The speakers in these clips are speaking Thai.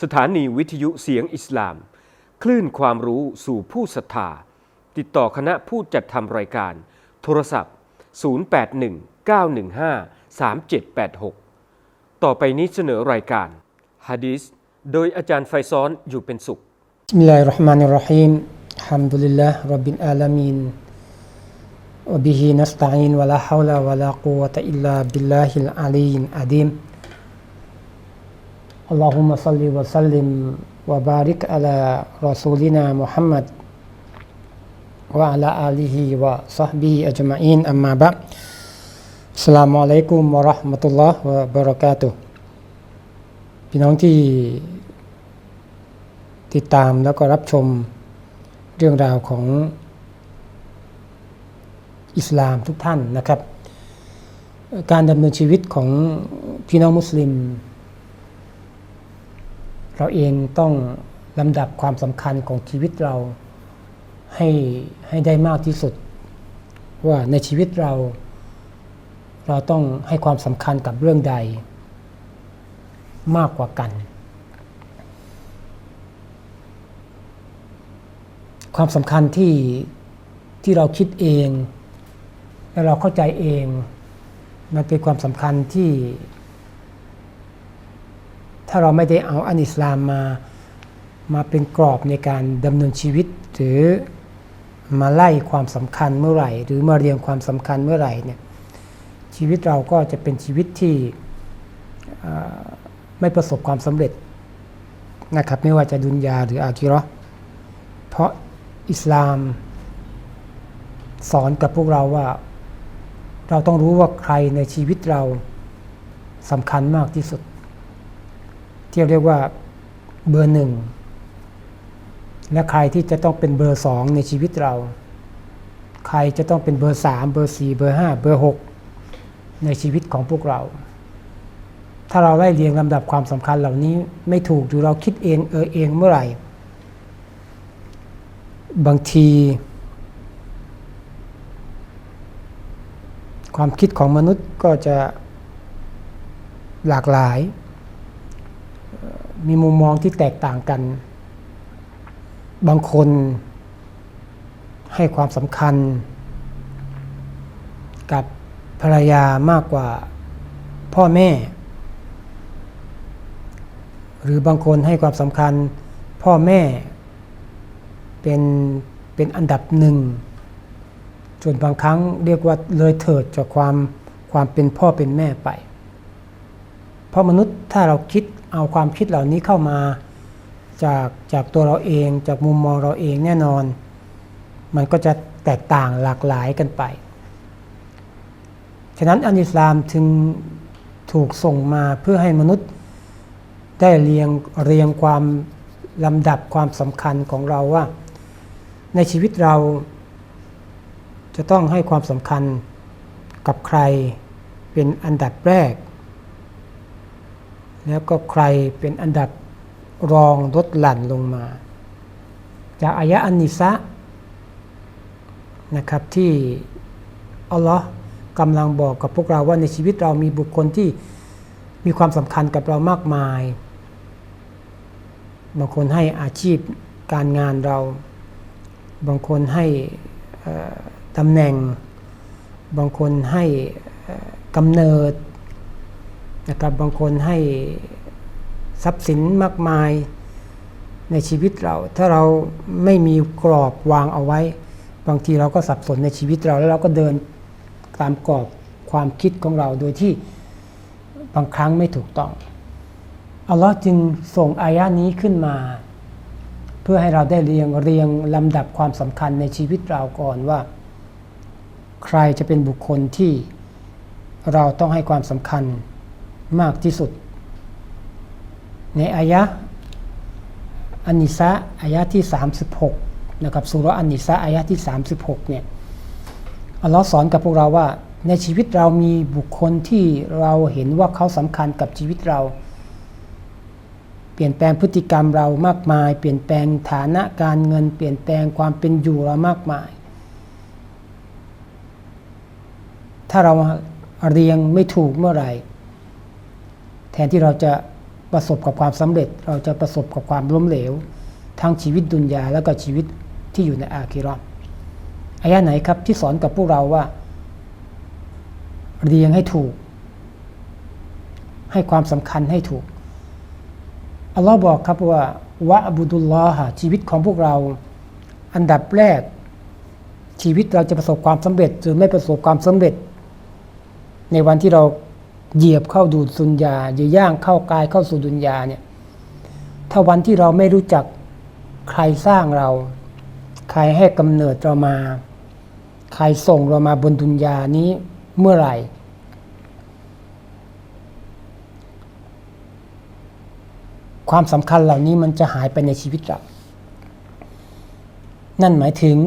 สถานีวิทยุเสียงอิสลาม คลื่นความรู้สู่ผู้ศรัทธา ติดต่อคณะผู้จัดทำรายการ โทรศัพท์ 0819153786 ต่อไปนี้เสนอรายการฮะดีษโดยอาจารย์ไฟซ้อนอยู่เป็นสุข بسم الله الرحمن الرحيم الحمد لله رب العالمين وبه نستعين ولا حول ولا قوة إلا بالله العلي العظيم اللهم صل وسلم وبارك على رسولنا محمد وعلى آله وصحبه أجمعين أما بعد السلام عليكم ورحمة الله وبركاته พี่น้องที่ ติดตามแล้วก็รับชมเรื่องราวของอิสลามทุกท่านนะครับ การดำเนินชีวิตของพี่น้องมุสลิม เราเองต้องลำดับความสำคัญของชีวิตเราให้ให้ได้มากที่สุด ว่าในชีวิตเรา เราต้องให้ความสำคัญกับเรื่องใด มากกว่ากัน ความสำคัญที่ที่เราคิดเอง และเราเข้าใจเอง มันเป็นความสำคัญที่ ถ้าเราไม่ได้เอาอันอิสลามมามาเป็นกรอบในการดำเนินชีวิต หรือมาไล่ความสำคัญเมื่อไหร่ หรือมาเรียงความสำคัญเมื่อไหร่เนี่ยชีวิตเราก็จะเป็นชีวิตที่ไม่ประสบความสำเร็จนะครับไม่ว่าจะดุนยาหรืออาคิราะห์เพราะอิสลามสอนกับพวกเราว่า เราต้องรู้ว่าใครในชีวิตเราสำคัญมากที่สุด ที่เรียกว่าเบอร์หนึ่งและใครที่จะต้องเป็นเบอร์สองในชีวิตเรา ใครจะต้องเป็นเบอร์สามเบอร์สี่เบอร์ห้าเบอร์หกในชีวิตของพวกเรา ถ้าเราไล่เรียงลำดับความสำคัญเหล่านี้ไม่ถูกหรือเราคิดเองเออเองเมื่อไหร่ บางที ความคิดของมนุษย์ก็จะหลากหลาย มีมุมมองที่แตกต่างกัน บางคนให้ความสำคัญ กับภรรยามากกว่าพ่อแม่ หรือบางคนให้ความสำคัญพ่อแม่เป็นเป็นอันดับหนึ่งส่วนบางครั้งเรียกว่าเลยเถิดจากความความเป็นพ่อเป็นแม่ไป เพราะมนุษย์ถ้าเราคิด เอาความคิดเหล่านี้เข้ามาจากจากตัวเราเอง จากมุมมองเราเองแน่นอน มันก็จะแตกต่างหลากหลายกันไป ฉะนั้นอันอิสลามจึงถูกส่งมาเพื่อให้มนุษย์ได้เรียงเรียงความลำดับความสำคัญของเราว่า ในชีวิตเราจะต้องให้ความสำคัญกับใครเป็นอันดับแรก แล้วก็ใครเป็นอันดับรองลดหลั่นลงมา จากอายะอันนิสะนะครับที่อัลลอฮ์กำลังบอกกับพวกเราว่าในชีวิตเรามีบุคคลที่มีความสำคัญกับเรามากมาย บางคนให้อาชีพการงานเรา บางคนให้ตำแหน่ง บางคนให้กำเนิด นะครับบางคนให้ทรัพย์สินมากมายในชีวิตเรา ถ้าเราไม่มีกรอบวางเอาไว้ บางทีเราก็สับสนในชีวิตเราแล้วเราก็เดินตามกรอบความคิดของเราโดยที่บางครั้งไม่ถูกต้องอัลลอฮ์จึงส่งอายะนี้ขึ้นมา เพื่อให้เราได้เรียงเรียงลำดับความสำคัญในชีวิตเราก่อนว่า ใครจะเป็นบุคคลที่เราต้องให้ความสำคัญ มากที่สุด ในอายะอันนิสะอายะที่ 36 นะครับสุรอันนิสะอายะที่ 36 เนี่ยอัลลอฮ์สอนกับพวกเราว่า ในชีวิตเรามีบุคคลที่เราเห็นว่าเขาสำคัญกับชีวิตเรา เปลี่ยนแปลงพฤติกรรมเรามากมาย เปลี่ยนแปลงฐานะการเงิน เปลี่ยนแปลงความเป็นอยู่เรามากมาย ถ้าเราเรียงไม่ถูกเมื่อไหร่ ทนที่เราจะประสบกับความสำเร็จ เราจะประสบกับความล้มเหลว ทั้งชีวิตดุนยาแล้วก็ชีวิตที่อยู่ในอาคิราะห์อายะไหนครับที่สอนกับพวกเราว่า เรียงให้ถูก ให้ความสำคัญให้ถูกอัลลอฮ์บอกครับว่าวะอบุดุลลอฮะชีวิตของพวกเรา อันดับแรก ชีวิตเราจะประสบความสำเร็จหรือไม่ประสบความสำเร็จ ในวันที่เรา เหยียบเข้าดูดสุญญาหรือย่างเข้ากายเข้าสู่ดุนยาเนี่ย ถ้าวันที่เราไม่รู้จักใครสร้างเรา ใครให้กำเนิดเรามา ใครส่งเรามาบนดุนยานี้เมื่อไหร่ ความสำคัญเหล่านี้มันจะหายไปในชีวิตเรา นั่นหมายถึง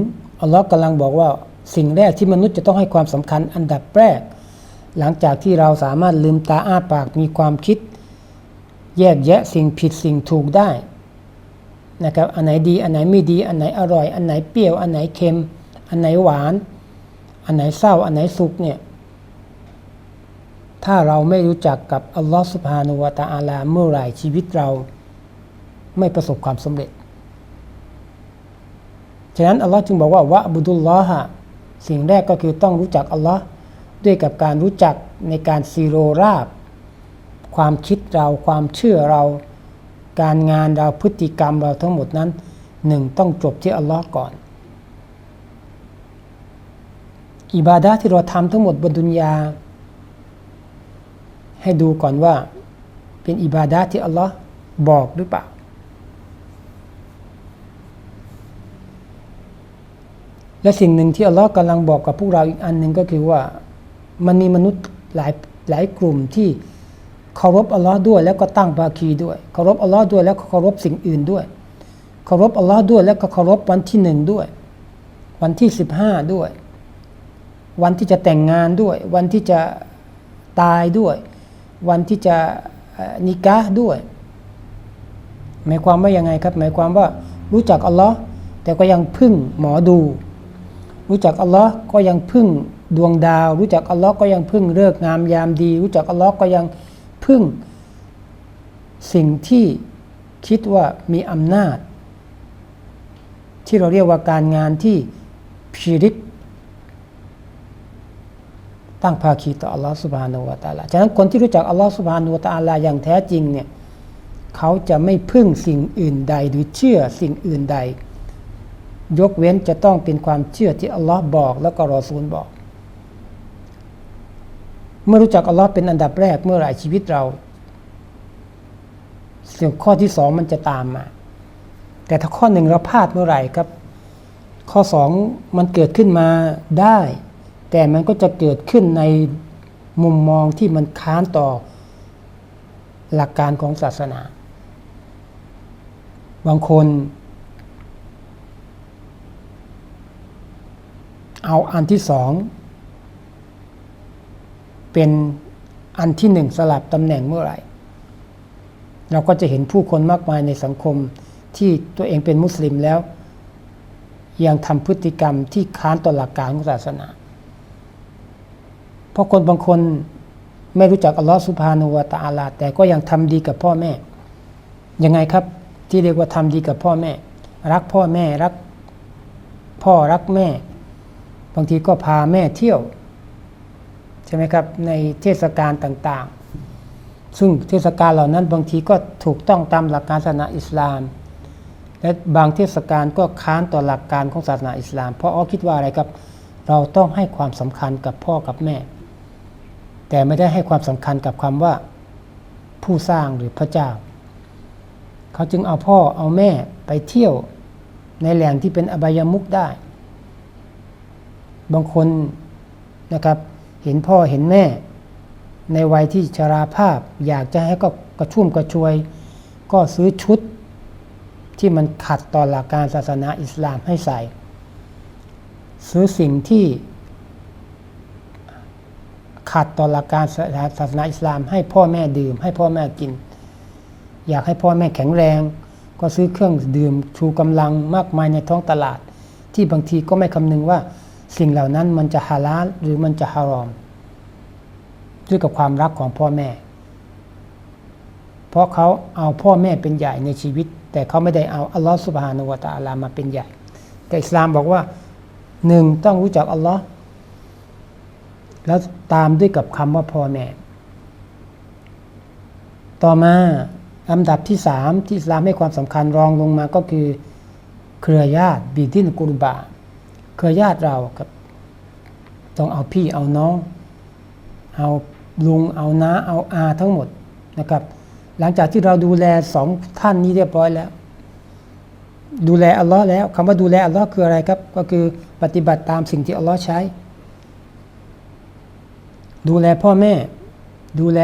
อัลลอฮ์กำลังบอกว่าสิ่งแรกที่มนุษย์จะต้องให้ความสำคัญอันดับแรก หลังจากที่เราสามารถลืมตาอ้าปากมีความคิด แยกแยะสิ่งผิดสิ่งถูกได้นะครับอันไหนดีอันไหนไม่ดี อันไหนอร่อย อันไหนเปรี้ยว อันไหนเค็ม อันไหนหวาน อันไหนเศร้า อันไหนสุขเนี่ยถ้าเราไม่รู้จักกับอัลลอฮฺสุบฮานุวะตะอาลาเมื่อไหร่ชีวิตเราไม่ประสบความสำเร็จ ฉะนั้นอัลลอฮ์จึงบอกว่าวะบุดุลลอฮะสิ่งแรกก็คือต้องรู้จักอัลลอฮ์ ด้วยกับการรู้จักในการซีโรราบ ความคิดเราความเชื่อเรา การงานเราพฤติกรรมเราทั้งหมดนั้นหนึ่งต้องจบที่อัลลอฮ์ก่อน อิบาดะห์ที่เราทำทั้งหมดบนดุนยา ให้ดูก่อนว่า เป็นอิบาดะห์ที่อัลลอฮ์บอกหรือเปล่าและสิ่งหนึ่งที่อัลลอฮ์กำลังบอกกับพวกเราอีกอันหนึ่งก็คือว่า มันมีมนุษย์หลายหลายกลุ่มที่เคารพอัลลอฮ์ด้วย แล้วก็ตั้งภาคีด้วยเคารพอัลลอฮ์ด้วยแล้วก็เคารพสิ่งอื่นด้วยเคารพอัลลอฮ์ด้วยแล้วก็เคารพวันที่หนึ่งด้วย วันที่สิบห้าด้วย วันที่จะแต่งงานด้วย วันที่จะตายด้วย วันที่จะนิกะด้วยหมายความว่ายังไงครับ หมายความว่ารู้จักอัลลอฮ์แต่ก็ยังพึ่งหมอดู รู้จักอัลลอฮ์ก็ยังพึ่ง ดวงดาว รู้จักอัลลอฮ์ก็ยังพึ่งเลิกงามยามดี รู้จักอัลลอฮ์ก็ยังพึ่ง สิ่งที่คิดว่ามีอำนาจ ที่เราเรียกว่าการงานที่พิริกตั้งภาคีต่ออัลลอฮ์สุบฮานูวะตาลาฉะนั้นคนที่รู้จักอัลลอฮ์สุบฮานูวะตาลาอย่างแท้จริงเนี่ยเขาจะไม่พึ่งสิ่งอื่นใดหรือเชื่อสิ่งอื่นใด ยกเว้นจะต้องเป็นความเชื่อที่อัลลอฮ์บอก แล้วก็รอซูลบอก มื่อรู้จักอัลลอฮ์เป็นอันดับแรกเมื่อไหร่ชีวิตเราสิ่งข้อที่สองมันจะตามมา แต่ถ้าข้อหนึ่งเราพลาดเมื่อไหร่ครับ ข้อสองมันเกิดขึ้นมาได้ แต่มันก็จะเกิดขึ้นในมุมมองที่มันค้านต่อหลักการของศาสนา บางคน เอาอันที่สอง เป็นอันที่หนึ่งสลับตำแหน่งเมื่อไหร่ เราก็จะเห็นผู้คนมากมายในสังคมที่ตัวเองเป็นมุสลิมแล้ว ยังทำพฤติกรรมที่ค้านต่อหลักการของศาสนา เพราะคนบางคนไม่รู้จักอัลลอฮฺสุบฮานุวตะอาลา แต่ก็ยังทำดีกับพ่อแม่ ยังไงครับที่เรียกว่าทำดีกับพ่อแม่ รักพ่อแม่รักพ่อรักแม่ บางทีก็พาแม่เที่ยว ช่ไหมครับในเทศกาลต่างๆ ซึ่งเทศกาลเหล่านั้นบางทีก็ถูกต้องตามหลักการศาสนาอิสลาม และบางเทศกาลก็ค้านต่อหลักการของศาสนาอิสลาม เพราะอ้อคิดว่าอะไรครับ เราต้องให้ความสำคัญกับพ่อกับแม่ แต่ไม่ได้ให้ความสำคัญกับคำว่าผู้สร้างหรือพระเจ้า เขาจึงเอาพ่อเอาแม่ไปเที่ยวในแหล่งที่เป็นอบายมุกได้ บางคนนะครับ เห็นพ่อเห็นแม่ ในวัยที่ชราภาพ อยากจะให้ก็กระชุ่มกระชวย ก็ซื้อชุดที่มันขัดต่อหลักการศาสนาอิสลามให้ใส่ ซื้อสิ่งที่ ขัดต่อหลักการศาสนาอิสลาม ให้พ่อแม่ดื่ม ให้พ่อแม่กิน อยากให้พ่อแม่แข็งแรง ก็ซื้อเครื่องดื่มชูกำลังมากมายในท้องตลาด ที่บางทีก็ไม่คำนึงว่า สิ่งเหล่านั้นมันจะฮาลาลหรือมันจะฮารอมด้วยกับความรักของพ่อแม่ เพราะเขาเอาพ่อแม่เป็นใหญ่ในชีวิต แต่เขาไม่ได้เอาอัลลอฮฺสุบฮานุวะตะอาลามาเป็นใหญ่ แต่อิสลามบอกว่าหนึ่งต้องรู้จักอัลลอฮ์แล้วตามด้วยกับคำว่าพ่อแม่ ต่อมาลำดับที่สามที่อิสลามให้ความสำคัญรองลงมาก็คือเครือญาติบิดินกุรบา เครือญาติเราครับ ต้องเอาพี่เอาน้อง เอาลุงเอาน้าเอาอาทั้งหมดนะครับ หลังจากที่เราดูแลสองท่านนี้เรียบร้อยแล้ว ดูแลอัลลอฮ์แล้วคำว่าดูแลอัลลอฮ์คืออะไรครับ ก็คือปฏิบัติตามสิ่งที่อัลลอฮ์ใช้ ดูแลพ่อแม่ ดูแล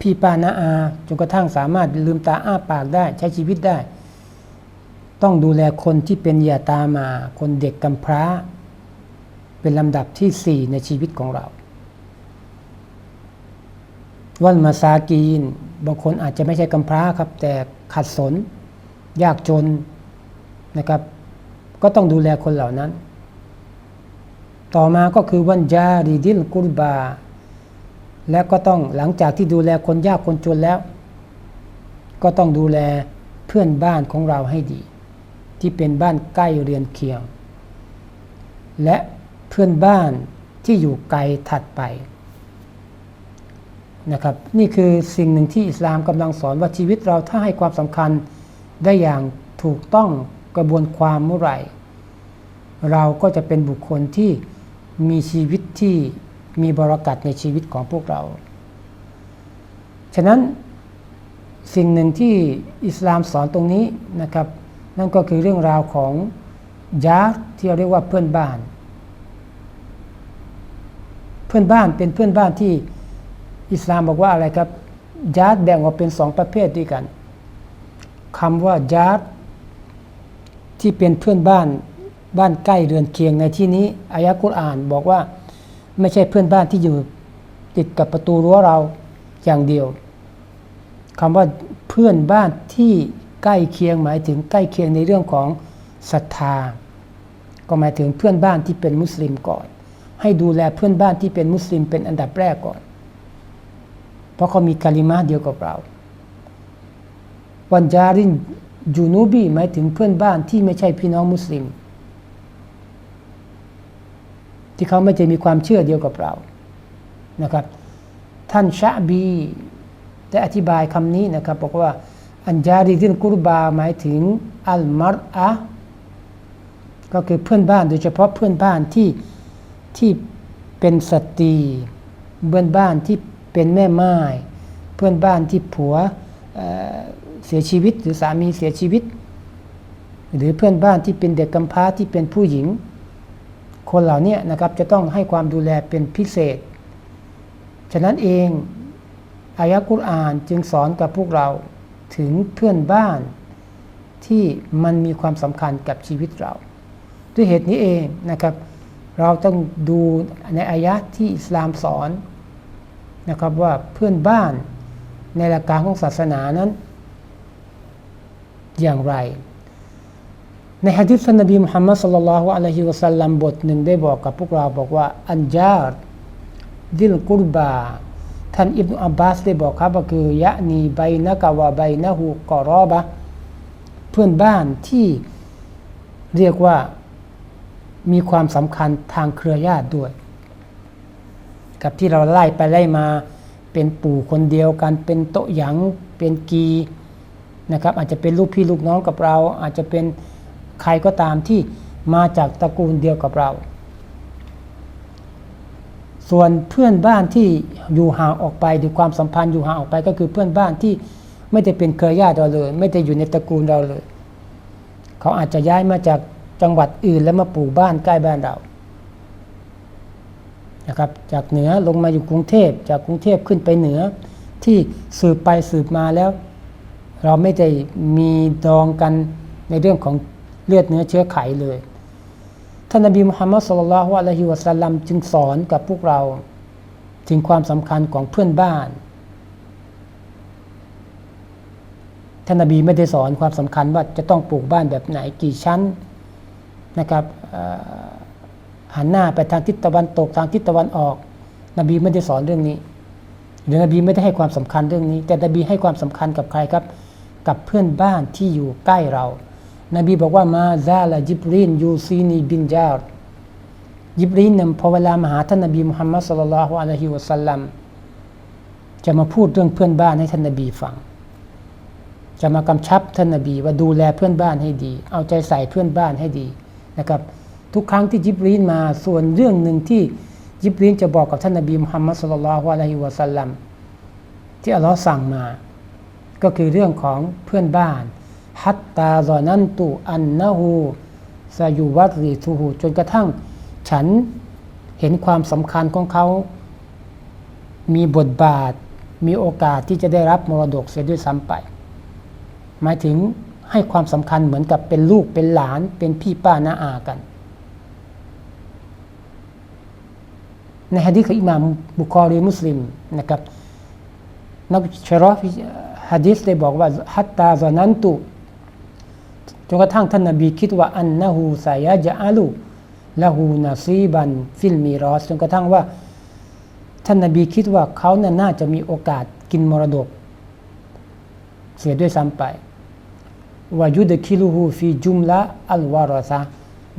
พี่ป้าน้าอาจนกระทั่งสามารถลืมตาอ้าปากได้ใช้ชีวิตได้ ต้องดูแลคนที่เป็นยาตามา คนเด็กกำพร้า เป็นลำดับที่สี่ในชีวิตของเราวันมาซากีน บางคนอาจจะไม่ใช่กำพร้าครับ แต่ขัดสน ยากจนนะครับ ก็ต้องดูแลคนเหล่านั้น ต่อมาก็คือวันจารีดิลกุรบา และก็ต้องหลังจากที่ดูแลคนยากคนจนแล้ว ก็ต้องดูแลเพื่อนบ้านของเราให้ดี ที่เป็นบ้านใกล้เรือนเคียง และเพื่อนบ้านที่อยู่ไกลถัดไปนะครับนี่คือสิ่งหนึ่งที่อิสลามกำลังสอนว่าชีวิตเราถ้าให้ความสำคัญได้อย่างถูกต้องกระบวนความเมื่อไหร่ เราก็จะเป็นบุคคลที่มีชีวิตที่มีบรากัดในชีวิตของพวกเรา ฉะนั้นสิ่งหนึ่งที่อิสลามสอนตรงนี้นะครับ นั่นก็คือเรื่องราวของยาร์ที่เราเรียกว่าเพื่อนบ้าน เพื่อนบ้านเป็นเพื่อนบ้านที่อิสลามบอกว่าอะไรครับยาร์แบ่งออกเป็นสองประเภทด้วยกันคำว่ายาร์ที่เป็นเพื่อนบ้านบ้านใกล้เรือนเคียงในที่นี้อายะกุรอานบอกว่าไม่ใช่เพื่อนบ้านที่อยู่ติดกับประตูรั้วเราอย่างเดียวคำว่าเพื่อนบ้านที่ ใกล้เคียงหมายถึงใกล้เคียงในเรื่องของศรัทธา ก็หมายถึงเพื่อนบ้านที่เป็นมุสลิมก่อน ให้ดูแลเพื่อนบ้านที่เป็นมุสลิมเป็นอันดับแรกก่อน เพราะเขามีกาลิมาเดียวกับเรา วันจารินจูนูบีหมายถึงเพื่อนบ้านที่ไม่ใช่พี่น้องมุสลิม ที่เขาไม่จะมีความเชื่อเดียวกับเรานะครับ ท่านชะบีได้อธิบายคำนี้นะครับบอกว่า อันจาริดินกุรบาหมายถึงอัลมารอะก็คือเพื่อนบ้านโดยเฉพาะเพื่อนบ้านที่ที่เป็นสตรีเพื่อนบ้านที่เป็นแม่ไม้เพื่อนบ้านที่ผัวเเสียชีวิตหรือสามีเสียชีวิต หรือเพื่อนบ้านที่เป็นเด็กกำพร้าที่เป็นผู้หญิง คนเหล่านี้นะครับจะต้องให้ความดูแลเป็นพิเศษ ฉะนั้นเองอายะกุรอานจึงสอนกับพวกเรา ถึงเพื่อนบ้านที่มันมีความสำคัญกับชีวิตเรา ด้วยเหตุนี้เองนะครับ เราต้องดูในอายะที่อิสลามสอนนะครับว่าเพื่อนบ้านในหลักการของศาสนานั้น อย่างไร ในฮะดิษนบีมุฮัมมัดสุลลัลลอฮุอะลัยฮิวะสัลลัมบทหนึ่งได้บอกกับพวกเราบอกว่า อันจาร์ดิลกุรบา ท่านอิบนุอับบาสได้บอกครับว่าคือยะนีไบนะกะวะไบนะฮูกอรอบะเพื่อนบ้านที่เรียกว่ามีความสำคัญทางเครือญาติด้วย กับที่เราไล่ไปไล่มาเป็นปู่คนเดียวกัน เป็นโตหยังเป็นกีนะครับ อาจจะเป็นลูกพี่ลูกน้องกับเรา อาจจะเป็นใครก็ตามที่มาจากตระกูลเดียวกับเรา ส่วนเพื่อนบ้านที่อยู่ห่างออกไปหรือความสัมพันธ์อยู่ห่างออกไปก็คือเพื่อนบ้านที่ไม่ได้เป็นเครือญาติเราเลย ไม่ได้อยู่ในตระกูลเราเลย เขาอาจจะย้ายมาจากจังหวัดอื่นแล้วมาปลูกบ้านใกล้บ้านเรานะครับจากเหนือลงมาอยู่กรุงเทพจากกรุงเทพขึ้นไปเหนือที่สืบไปสืบมาแล้ว เราไม่ได้มีดองกันในเรื่องของเลือดเนื้อเชื้อไขเลย ท่านนบีมุฮัมมัดสุลลัลฮุอะลัยฮิวะสัลลัมจึงสอนกับพวกเรา ถึงความสำคัญของเพื่อนบ้าน ท่านนบีไม่ได้สอนความสำคัญว่าจะต้องปลูกบ้านแบบไหนกี่ชั้นนะครับหันหน้าไปทางทิศตะวันตกทางทิศตะวันออก นบีไม่ได้สอนเรื่องนี้หรือนบีไม่ได้ให้ความสำคัญเรื่องนี้ แต่นบีให้ความสำคัญกับใครครับ กับเพื่อนบ้านที่อยู่ใกล้เรา นบีบอกว่ามาซาลาจิบรีนยูซีนีบินจาร์ยิบรีนเนี่ยพอเวลามาหาท่านนบีมุฮัมมัดสุลลัลฮุอะลัยฮิวะสัลลัมจะมาพูดเรื่องเพื่อนบ้านให้ท่านนบีฟัง จะมากำชับท่านนบีว่าดูแลเพื่อนบ้านให้ดี เอาใจใส่เพื่อนบ้านให้ดีนะครับ ทุกครั้งที่ยิบรีนมาส่วนเรื่องหนึ่งที่ยิบรีนจะบอกกับท่านนบีมุฮัมมัดสุลลัลฮุอะลัยฮิวะสัลลัมที่อัลลอฮ์สั่งมา ก็คือเรื่องของเพื่อนบ้าน ฮัตตาซอนันตุอันนะฮูซายูวัตรีทูฮูจนกระทั่ง ฉันเห็นความสำคัญของเขา มีบทบาท มีโอกาสที่จะได้รับมรดกเสียด้วยซ้ำไป หมายถึงให้ความสำคัญเหมือนกับเป็นลูกเป็นหลานเป็นพี่ป้าน้าอากัน ในฮะดีษของอิหม่ามบุคอรีมุสลิมนะครับนักชรอฟฮะดีษได้บอกว่าฮัตตาซอนันตุ จนกระทั่งท่านนบีคิดว่าอันนะฮูสายะจะอาลูละฮูนาซีบันฟิลมีรอสจนกระทั่งว่า ท่านนบีคิดว่าเขาน่าน่าจะมีโอกาสกินมรดก เสียด้วยซ้ำไปวายุดคิลูฮูฟีจุมละอัลวารอซะ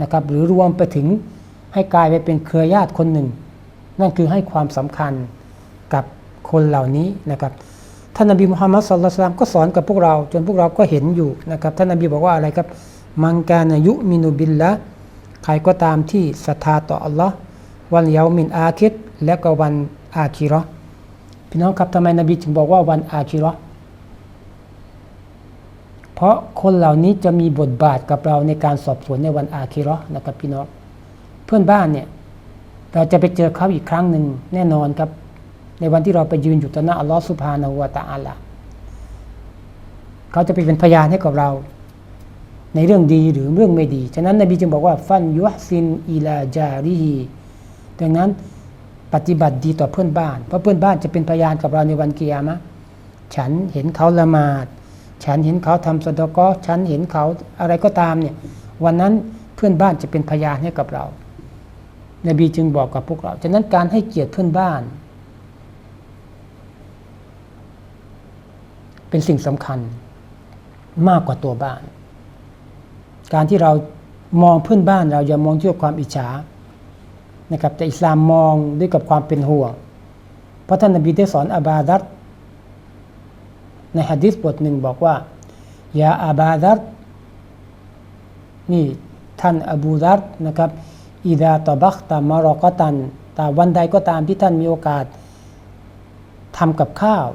นะครับ หรือรวมไปถึงให้กลายไปเป็นเครือญาติคนหนึ่ง นั่นคือให้ความสำคัญกับคนเหล่านี้นะครับ ท่านนบีมุฮัมมัดสุลลัลสลามก็สอนกับพวกเรา จนพวกเราก็เห็นอยู่นะครับท่านนบีบอกว่าอะไรครับ มังการายุมินุบิลละใครก็ตามที่ศรัทธาต่ออัลลอฮ์วันเยามินอาคิดและก็วันอาคิราะห์พี่น้องครับทำไมนบีจึงบอกว่าวันอาคิราะห์เพราะคนเหล่านี้จะมีบทบาทกับเราในการสอบสวนในวันอาคิราะห์นะครับพี่น้องเพื่อนบ้านเนี่ยเราจะไปเจอเขาอีกครั้งหนึ่งแน่นอนครับ ในวันที่เราไปยืนอยู่ต่อหน้าอัลลอฮฺสุบฮานาหูวะตะอาลาเขาจะไปเป็นพยานให้กับเรา ในเรื่องดีหรือเรื่องไม่ดี ฉะนั้นนบีจึงบอกว่า ฟันยุฮซินอีลาจาริฮีดังนั้นปฏิบัติดีต่อเพื่อนบ้าน เพราะเพื่อนบ้านจะเป็นพยานกับเราในวันเกียรมะฉันเห็นเขาละหมาด ฉันเห็นเขาทำสะดอกอฉันเห็นเขาอะไรก็ตามเนี่ยวันนั้นเพื่อนบ้านจะเป็นพยานให้กับเรา นบีจึงบอกกับพวกเรา ฉะนั้นการให้เกียรติเพื่อนบ้าน เป็นสิ่งสำคัญมากกว่าตัวบ้าน การที่เรามองเพื่อนบ้านเราอย่ามองด้วยความอิจฉานะครับแต่อิสลามมองด้วยกับความเป็นห่วง เพราะท่านนบีได้สอนอาบาดัตในฮะดิษบทหนึ่งบอกว่า ยาอาบาดัตนี่ท่านอบูดัตนะครับอิดาตบักตามารอกตันแต่วันใดก็ตามที่ท่านมีโอกาสทำกับข้าว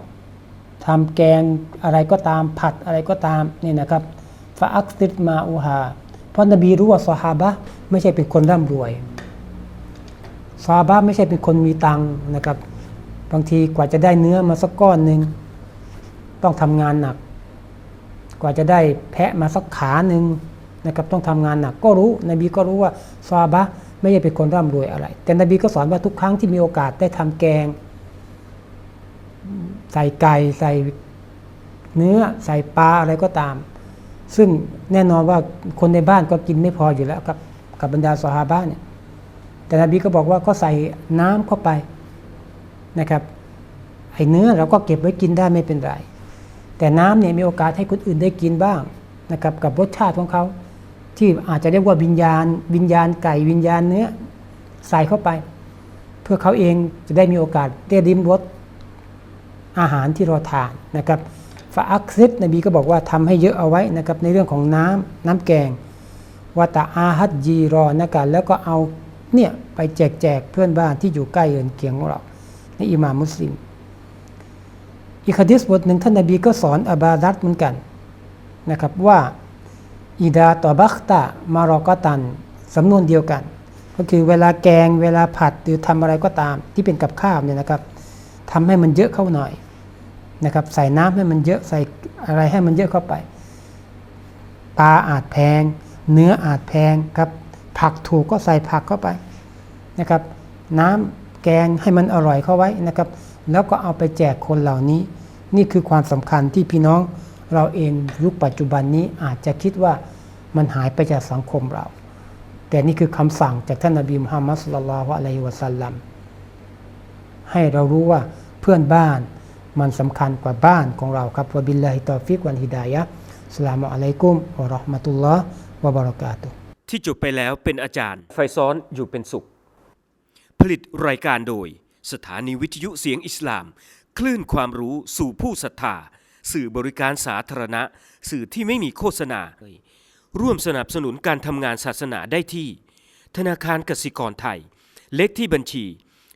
ทำแกงอะไรก็ตามผัดอะไรก็ตามนี่นะครับฟาอักซิดมาอูฮาเพราะนบีรู้ว่าซอฮาบะไม่ใช่เป็นคนร่ำรวยซอฮาบะไม่ใช่เป็นคนมีตังค์นะครับ บางทีกว่าจะได้เนื้อมาสักก้อนหนึ่งต้องทำงานหนัก กว่าจะได้แพะมาสักขาหนึ่งนะครับต้องทำงานหนักก็รู้นบีก็รู้ว่าซอฮาบะไม่ใช่เป็นคนร่ำรวยอะไร แต่นบีก็สอนว่าทุกครั้งที่มีโอกาสได้ทำแกง ใส่ไก่ใส่เนื้อใส่ปลาอะไรก็ตาม ซึ่งแน่นอนว่าคนในบ้านก็กินไม่พออยู่แล้วกับกับบรรดาสหาบ้านเนี่ยแต่นบีก็บอกว่าก็ใส่น้ำเข้าไปนะครับไอ้เนื้อเราก็เก็บไว้กินได้ไม่เป็นไร แต่น้ำเนี่ยมีโอกาสให้คนอื่นได้กินบ้างนะครับกับรสชาติของเขาที่อาจจะเรียกว่าวิญญาณ วิญญาณไก่วิญญาณเนื้อใส่เข้าไป เพื่อเขาเองจะได้มีโอกาสได้ริมรส อาหารที่เราทานนะครับฟาอักซิดนบีก็บอกว่าทำให้เยอะเอาไว้นะครับในเรื่องของน้ำน้ำแกงวาตาอาฮัดจีรอนะกันแล้วก็เอาเนี่ยไปแจกแจกเพื่อนบ้านที่อยู่ใกล้เรือนเคียงของเราในอิหม่ามมุสลิมอีกฮะดิษบทหนึ่งท่านนบีก็สอนอับาดัตเหมือนกันนะครับว่าอิดาตอบักตะมารอกตันสำนวนเดียวกัน ก็คือเวลาแกงเวลาผัดหรือทำอะไรก็ตามที่เป็นกับข้าวเนี่ยนะครับ ทำให้มันเยอะเข้าหน่อยนะครับ ใส่น้ำให้มันเยอะใส่อะไรให้มันเยอะเข้าไปปลาอาจแพง เนื้ออาจแพงครับผักถูกก็ใส่ผักเข้าไปนะครับ น้ำแกงให้มันอร่อยเข้าไว้นะครับ แล้วก็เอาไปแจกคนเหล่านี้ นี่คือความสำคัญที่พี่น้องเราเองยุคปัจจุบันนี้อาจจะคิดว่ามันหายไปจากสังคมเรา แต่นี่คือคำสั่งจากท่านนบีมุฮัมมัดสุลลัลฮุอะลัยฮิวะสัลลัม ให้เรารู้ว่าเพื่อนบ้านมันสำคัญกว่าบ้านของเราครับวะบิลลาฮิตอฟิกวันฮิดายะฮ์อัสสลามุอะลัยกุมวะเราะห์มะตุลลอฮ์วะบะเราะกาตุฮ์ที่จบไปแล้วเป็นอาจารย์ ไฟซ้อนอยู่เป็นสุข ผลิตรายการโดย สถานีวิทยุเสียงอิสลาม คลื่นความรู้สู่ผู้ศรัทธา สื่อบริการสาธารณะ สื่อที่ไม่มีโฆษณา ร่วมสนับสนุนการทำงานศาสนาได้ที่ ธนาคารกสิกรไทย เลขที่บัญชี